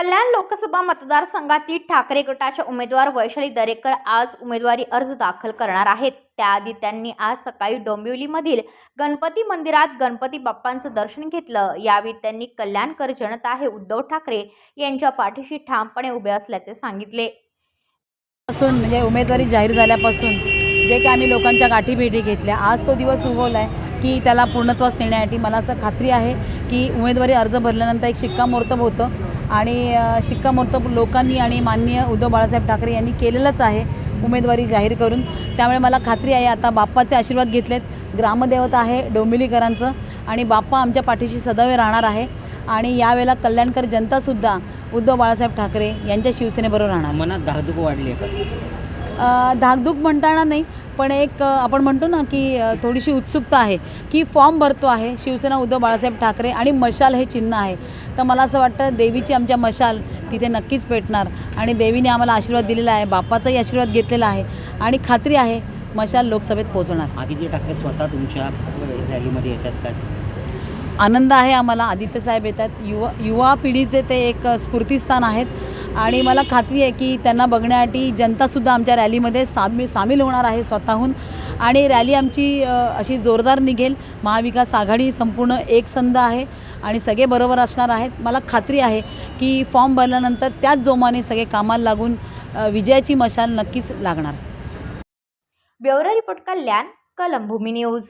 कल्याण लोकसभा मतदारसंघातील ठाकरे गटाच्या उमेदवार वैशाली दरेकर आज उमेदवारी अर्ज दाखल करणार आहेत. त्याआधी त्यांनी आज सकाळी डोंबिवलीमधील गणपती मंदिरात गणपती बाप्पांचं दर्शन घेतलं. यावेळी त्यांनी कल्याणकर जनता हे उद्धव ठाकरे यांच्या पाठीशी ठामपणे उभे असल्याचे सांगितले. पासून म्हणजे उमेदवारी जाहीर झाल्यापासून जे काही आम्ही लोकांच्या गाठी भेटी घेतल्या आज तो दिवस उगवला आहे की त्याला पूर्णत्वास नेण्यासाठी मला असं खात्री आहे की उमेदवारी अर्ज भरल्यानंतर एक शिक्कामोर्तब होतं. आणि शिक्कामोर्तब लोकांनी आणि माननीय उद्धव बाळासाहेब ठाकरे यांनी केलेलंच आहे उमेदवारी जाहीर करून. त्यामुळे मला खात्री आहे आता बाप्पाचे आशीर्वाद घेतलेत. ग्रामदेवता आहे डोंबिवलीकरांचं आणि बाप्पा आमच्या पाठीशी सदैव राहणार आहे. आणि यावेळेला कल्याणकर जनतासुद्धा उद्धव बाळासाहेब ठाकरे यांच्या शिवसेनेबरोबर राहणार. मनात धाकधूक वाढली आहे धाकधूक म्हणताना नाही पण एक आपण म्हणतो ना की थोडीशी उत्सुकता आहे की फॉर्म भरतो आहे शिवसेना उद्धव बाळासाहेब ठाकरे आणि मशाल हे चिन्ह आहे. तर मला असं वाटतं देवीची आमच्या मशाल तिथे नक्कीच पेटणार. आणि देवीने आम्हाला आशीर्वाद दिलेला आहे बाप्पाचाही आशीर्वाद घेतलेला आहे आणि खात्री आहे मशाल लोकसभेत पोहोचणार आदित्य ठाकरे स्वतः तुमच्या रॅलीमध्ये येतात का? आनंद आहे आम्हाला. आदित्य साहेब येतात. युवा युवा पिढीचे ते एक स्फूर्तीस्थान आहेत. आणि मला खात्री आहे की त्यांना बघण्यासाठी जनतासुद्धा आमच्या रॅलीमध्ये सामी सामील होणार आहे स्वतःहून. आणि रॅली आमची अशी जोरदार निघेल. महाविकास आघाडी संपूर्ण एकसंध आहे आणि सगळे बरोबर असणार आहेत. मला खात्री आहे की फॉर्म भरल्यानंतर त्याच जोमाने सगळे कामाला लागून विजयाची मशाल नक्कीच लागणार. Bureau report Kalyan Kalambhoomi news.